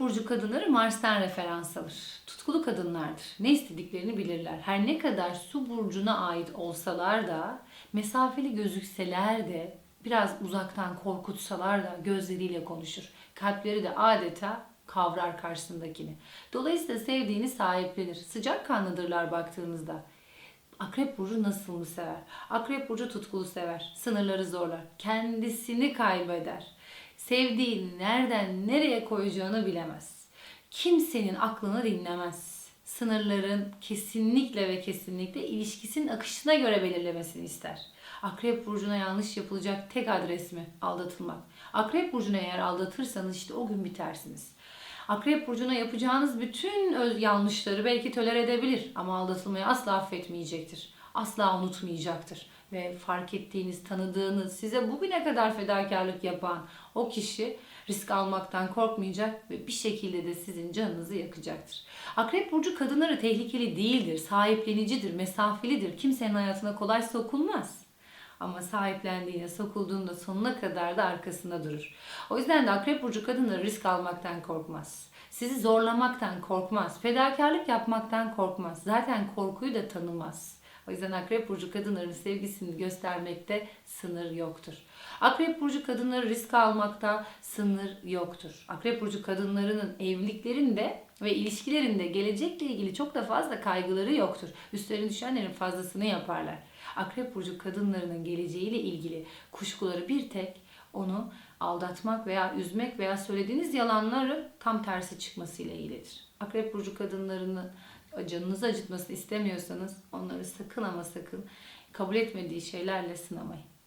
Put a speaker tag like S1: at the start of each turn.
S1: burcu kadınları Mars'tan referans alır. Tutkulu kadınlardır. Ne istediklerini bilirler. Her ne kadar su burcuna ait olsalar da, mesafeli gözükseler de, biraz uzaktan korkutsalar da gözleriyle konuşur. Kalpleri de adeta kavrar karşısındakini. Dolayısıyla sevdiğini sahiplenir. Sıcak kanlıdırlar baktığınızda. Akrep burcu nasıl mı sever? Akrep burcu tutkulu sever. Sınırları zorlar. Kendisini kaybeder. Sevdiğini nereden nereye koyacağını bilemez. Kimsenin aklını dinlemez. Sınırların kesinlikle ve kesinlikle ilişkisinin akışına göre belirlemesini ister. Akrep burcuna yanlış yapılacak tek adres mi? Aldatılmak. Akrep burcuna eğer aldatırsanız işte o gün bitersiniz. Akrep burcuna yapacağınız bütün yanlışları belki tolere edebilir ama aldatılmayı asla affetmeyecektir. Asla unutmayacaktır. Ve fark ettiğiniz, tanıdığınız, size bugüne kadar fedakarlık yapan o kişi risk almaktan korkmayacak ve bir şekilde de sizin canınızı yakacaktır. Akrep burcu kadınları tehlikeli değildir, sahiplenicidir, mesafelidir. Kimsenin hayatına kolay sokulmaz. Ama sahiplendiğine, sokulduğunda sonuna kadar da arkasında durur. O yüzden de akrep burcu kadınları risk almaktan korkmaz. Sizi zorlamaktan korkmaz. Fedakarlık yapmaktan korkmaz. Zaten korkuyu da tanımaz. O yüzden akrep burcu kadınların sevgisini göstermekte sınır yoktur. Akrep burcu kadınları risk almakta sınır yoktur. Akrep burcu kadınlarının evliliklerinde ve ilişkilerinde gelecekle ilgili çok da fazla kaygıları yoktur. Üstlerine düşenlerin fazlasını yaparlar. Akrep burcu kadınlarının geleceğiyle ilgili kuşkuları bir tek onu aldatmak veya üzmek veya söylediğiniz yalanları tam tersi çıkmasıyla ilgilidir. Akrep burcu kadınlarının canınızı acıtmasını istemiyorsanız onları sakın ama sakın kabul etmediği şeylerle sınamayın.